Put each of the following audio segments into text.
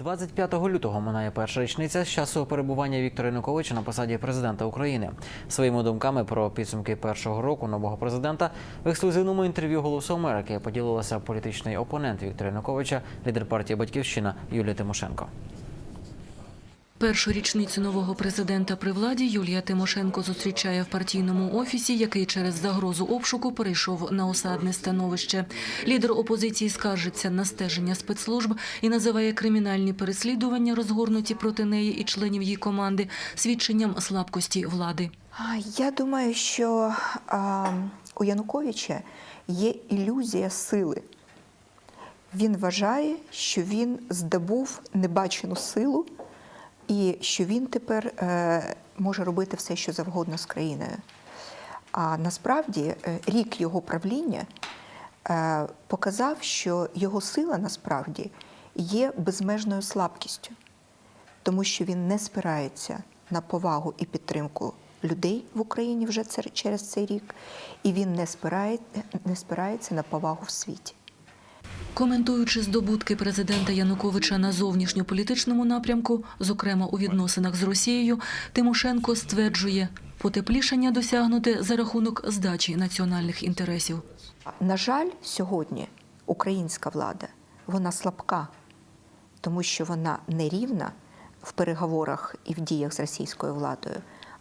25 лютого минає перша річниця з часу перебування Віктора Януковича на посаді президента України. Своїми думками про підсумки першого року нового президента в ексклюзивному інтерв'ю Голосу Америки поділилася політичний опонент Віктора Януковича, лідер партії Батьківщина Юлія Тимошенко. Першу річницю нового президента при владі Юлія Тимошенко зустрічає в партійному офісі, який через загрозу обшуку перейшов на осадне становище. Лідер опозиції скаржиться на стеження спецслужб і називає кримінальні переслідування, розгорнуті проти неї і членів її команди, свідченням слабкості влади. Я думаю, що у Януковича є ілюзія сили. Він вважає, що він здобув небачену силу і що він тепер е, може робити все, що завгодно з країною. А насправді е, рік його правління е, показав, що його сила насправді є безмежною слабкістю тому що він не спирається на повагу і підтримку людей в Україні вже через цей рік, і він не, спирає, не спирається на повагу в світі. Коментуючи здобутки президента Януковича на зовнішньополітичному напрямку, зокрема у відносинах з Росією, Тимошенко стверджує, потеплішання досягнуте за рахунок здачі національних інтересів. На жаль, сьогодні українська влада вона слабка, тому що вона нерівна в переговорах і в діях з російською владою,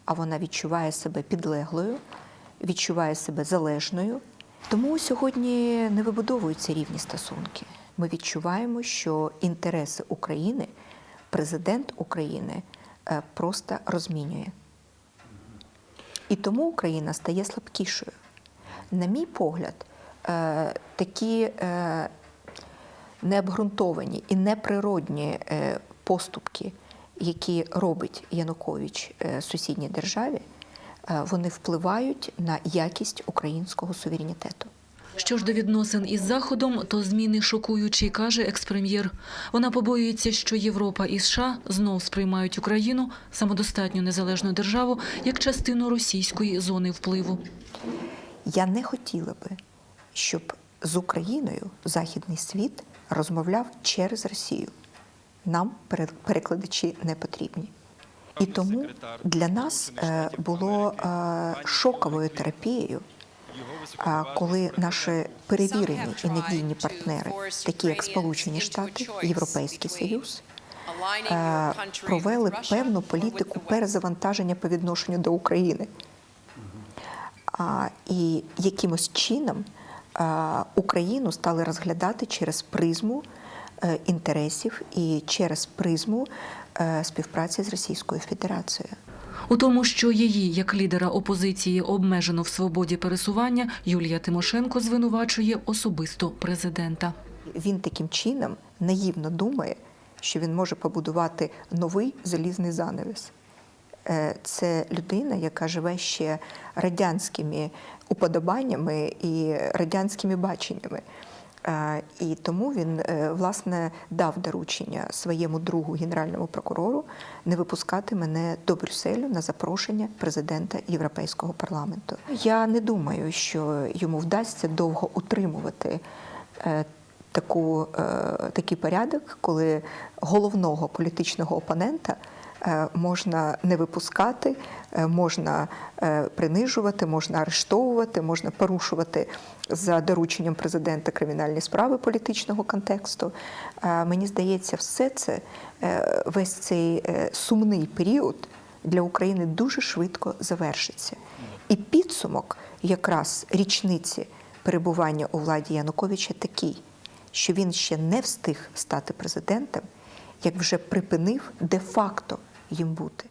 а вона відчуває себе підлеглою, відчуває себе залежною. Тому сьогодні не вибудовуються рівні стосунки. Ми відчуваємо, що інтереси України президент України е, просто розмінює. І тому Україна стає слабкішою. На мій погляд, е, такі е, необґрунтовані і неприродні поступки, які робить Янукович сусідній державі, вони впливають на якість українського суверенітету. Що ж до відносин із Заходом, то зміни шокуючі, каже експрем'єр. Вона побоюється, що Європа і США знов сприймають Україну, самодостатню незалежну державу, як частину російської зони впливу. Я не хотіла би, щоб з Україною західний світ розмовляв через Росію. Нам пере- перекладачі не потрібні. І тому для нас е, було е, шоковою терапією, коли наші перевірені і надійні партнери, такі як Сполучені Штати, Європейський Союз, е, провели певну політику перезавантаження по відношенню до України. І якимось чином Україну стали розглядати через призму е, інтересів і через призму е, співпраці з Російською Федерацією. У тому, що її, як лідера опозиції, обмежено в свободі пересування, Юлія Тимошенко звинувачує особисто президента. Він таким чином наївно думає, що він може побудувати новий залізний занавіс. Е, Це людина, яка живе ще радянськими уподобаннями і радянськими баченнями. Е, І тому він е, власне дав доручення своєму другу генеральному прокурору не випускати мене до Брюсселю на запрошення президента Європейського парламенту. Я не думаю, що йому вдасться довго утримувати е, таку, е, такий порядок, коли головного політичного опонента е, можна не випускати, е, можна принижувати, можна арештовувати, можна порушувати за дорученням президента кримінальні справи політичного контексту. Мені здається, все це, весь цей сумний період для України дуже швидко завершиться. І підсумок якраз річниці перебування у владі Януковича такий, що він ще не встиг стати президентом, як вже припинив де-факто їм бути.